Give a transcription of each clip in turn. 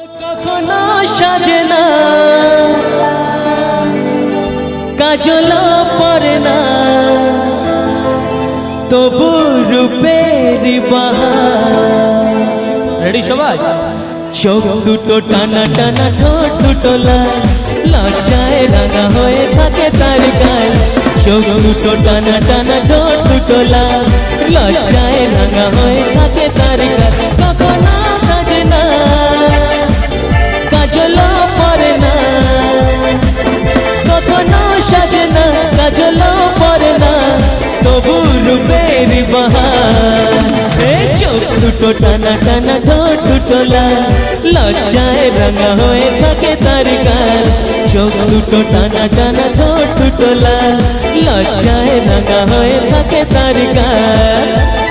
কখনো সাজে না। কাজল পরে না। তবু রূপের রেডি সবাই? চোখ দুটো টানা টানা, ঠোঁট দুটো লাল। লজ্জায় রাঙা হয়ে থাকে তার গাল। চোখ দুটো টানা টানা, ঠোঁট দুটো লাল। লজ্জায় রাঙা হয়ে থাকে তার গাল। টানা টানা ঠোঁট দুটো লাল লজ্জায় রাঙা হয়ে থাকে তার গাল চোখ দুটো টানা টানা ঠোঁট দুটো লাল লজ্জায় রাঙা হয়ে থাকে তার গাল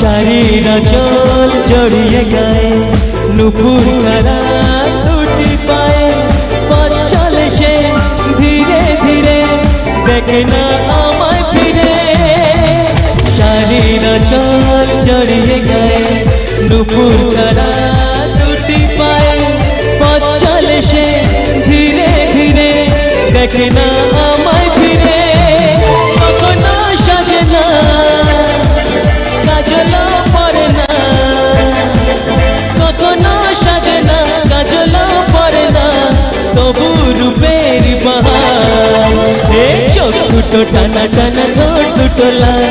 শাড়ির চল জড়িয়ে গায়ে। নুপুর ছাড়া দুটি পায়ে, পথ চলে সে ধীরে ধীরে, দেখে না আমায় ফিরে। শাড়ির চল জড়িয়ে গায়ে, নুপুর ছাড়া দুটি পায়ে, পথ চলে সে ধীরে ধীরে, দেখে না তবু রূপের বাহার। চোখ দুটো টানা টানা ঠোঁট দুটো লাল।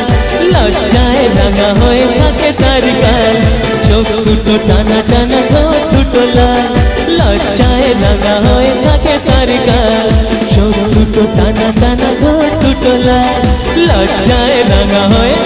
লজ্জায় রাঙা হয়ে থাকে তার গাল। চোখ দুটো টানা টানা ঠোঁট দুটো লাল। লজ্জায় রাঙা হয়ে থাকে তার গাল। চোখ দুটো টানা টানা ঠোঁট দুটো লজ্জায় রাঙা হয়ে